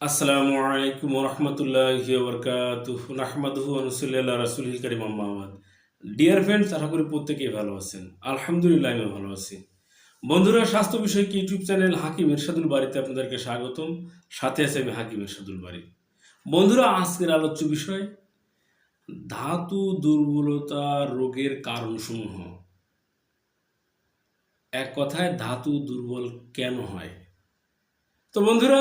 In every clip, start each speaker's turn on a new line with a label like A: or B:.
A: আসসালামু আলাইকুম রহমতুল্লাহি নাহমাদুহু আনুসুল্লাহ রাসুল করিম আহমদ ডিয়ার ফ্রেন্ডস আশা করি প্রত্যেকেই ভালো আছেন। আলহামদুলিল্লাহ আমি ভালো আছি। বন্ধুরা, স্বাস্থ্য বিষয়ক ইউটিউব চ্যানেল হাকিম ইরশাদুল বাড়িতে আপনাদেরকে স্বাগতম। সাথে আছে আমি হাকিম ইরশাদুল বাড়ি। বন্ধুরা, আজকের আলোচ্য বিষয়, ধাতু দুর্বলতা রোগের কারণসমূহ। এক কথায়, ধাতু দুর্বল কেন হয়? তো বন্ধুরা,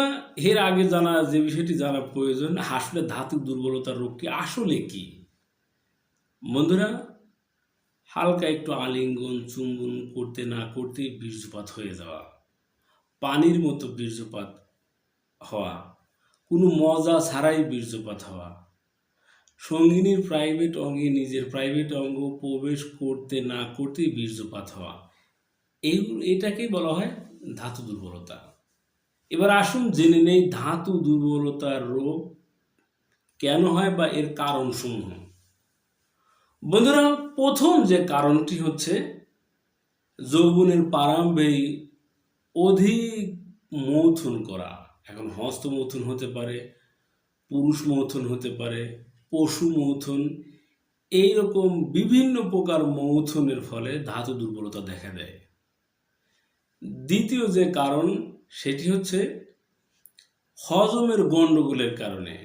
A: এর আগে জানা, যে বিষয়টি জানা প্রয়োজন আসলে ধাতু দুর্বলতার রোগ কি, আসলে কি? বন্ধুরা, হালকা একটু আলিঙ্গন, চুম্বন করতে না করতেই বীর্যপাত হয়ে যাওয়া, পানির মতো বীর্যপাত হওয়া, কোনো মজা ছাড়াই বীর্যপাত হওয়া, সঙ্গিনীর প্রাইভেট অঙ্গে, নিজের প্রাইভেট অঙ্গ প্রবেশ করতে না করতেই বীর্যপাত হওয়া এই এটাকেই বলা হয় ধাতু দুর্বলতা। এবার আসুন জেনে নেই ধাতু দুর্বলতার রোগ কেন হয় বা এর কারণসমূহ। বন্ধুরা, প্রথম যে কারণটি হচ্ছে যৌবনের প্রারম্ভেই অধিক মৌথুন করা। এখন হস্ত মৌথুন হতে পারে, পুরুষ মৌথুন হতে পারে, পশু মৌথুন এইরকম বিভিন্ন প্রকার মৌথুনের ফলে ধাতু দুর্বলতা দেখা দেয়। দ্বিতীয় যে কারণ সেটি হচ্ছে হজমের গণ্ডগোলের কারণে।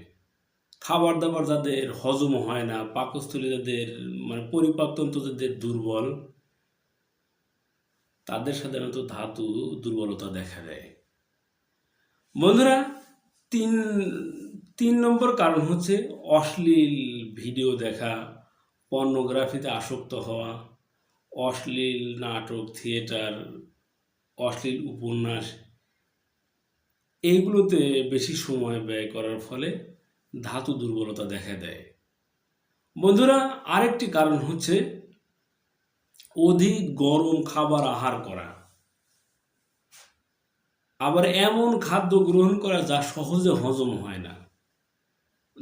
A: খাবার দাবার যাদের হজম হয় না, পাকস্থলী যাদের মানে পরিপাকতন্ত্র যাদের দুর্বল, তাদের সাধারণত ধাতু দুর্বলতা দেখা দেয়। বন্ধুরা, তিন তিন নম্বর কারণ হচ্ছে অশ্লীল ভিডিও দেখা, পর্নোগ্রাফিতে আসক্ত হওয়া, অশ্লীল নাটক, থিয়েটার, অশ্লীল উপন্যাস এইগুলোতে বেশি সময় ব্যয় করার ফলে ধাতু দুর্বলতা দেখা দেয়। বন্ধুরা, আরেকটি কারণ হচ্ছে অধিক গরম খাবার আহার করা। আবার এমন খাদ্য গ্রহণ করা যা সহজে হজম হয় না।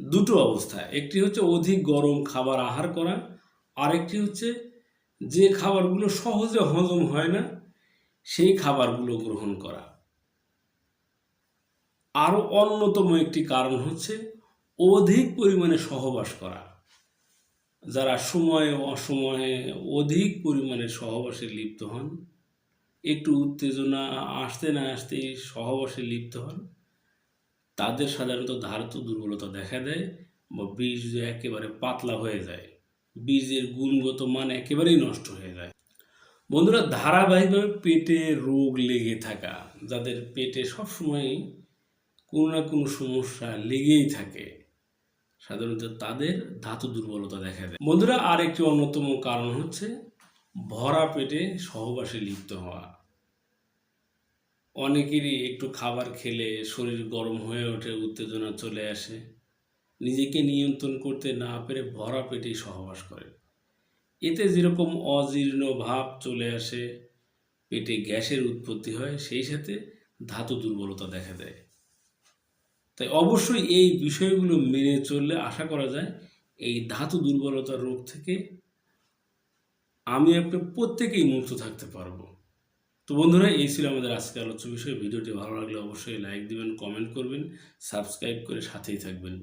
A: দুটো অবস্থা, একটি হচ্ছে অধিক গরম খাবার আহার করা, আরেকটি হচ্ছে যে খাবারগুলো সহজে হজম হয় না, সেই খাবারগুলো গ্রহণ করা। আরও অন্যতম একটি কারণ হচ্ছে অধিক পরিমাণে সহবাস করা। যারা সময়ে অসময়ে অধিক পরিমাণে সহবাসে লিপ্ত হন, একটু উত্তেজনা আসতে না আসতেই সহবাসে লিপ্ত হন, তাদের সাধারণত ধারত দুর্বলতা দেখা দেয় বা বীজ একেবারে পাতলা হয়ে যায়, বীজের গুণগত মান একেবারেই নষ্ট হয়ে যায়। বন্ধুরা, ধারাবাহিকভাবে পেটে রোগ লেগে থাকা, যাদের পেটে সবসময় কোনো না কোনো সমস্যা লেগেই থাকে। সাধারণত তাদের ধাতু দুর্বলতা দেখা দেয়। বন্ধুরা আর একটি অন্যতম কারণ হচ্ছে ভরা পেটে সহবাসে লিপ্ত হওয়া। অনেকেরই একটু খাবার খেলে শরীর গরম হয়ে ওঠে, উত্তেজনা চলে আসে। নিজেকে নিয়ন্ত্রণ করতে না পেরে ভরা পেটেই সহবাস করে। এতে যেরকম অজীর্ণ ভাব চলে আসে, পেটে গ্যাসের উৎপত্তি হয়, সেই সাথে ধাতু দুর্বলতা দেখা দেয়। তাই অবশ্যই এই বিষয়গুলো মেনে চললে আশা করা যায় এই ধাতু দুর্বলতার রোগ থেকে আমি আপনি প্রত্যেকেই মুক্ত থাকতে পারব। তো বন্ধুরা, এই ছিল আমাদের আজকে আলোচ্য বিষয়। ভিডিওটি ভালো লাগলে অবশ্যই লাইক দিবেন, কমেন্ট করবেন, সাবস্ক্রাইব করে সাথেই থাকবেন।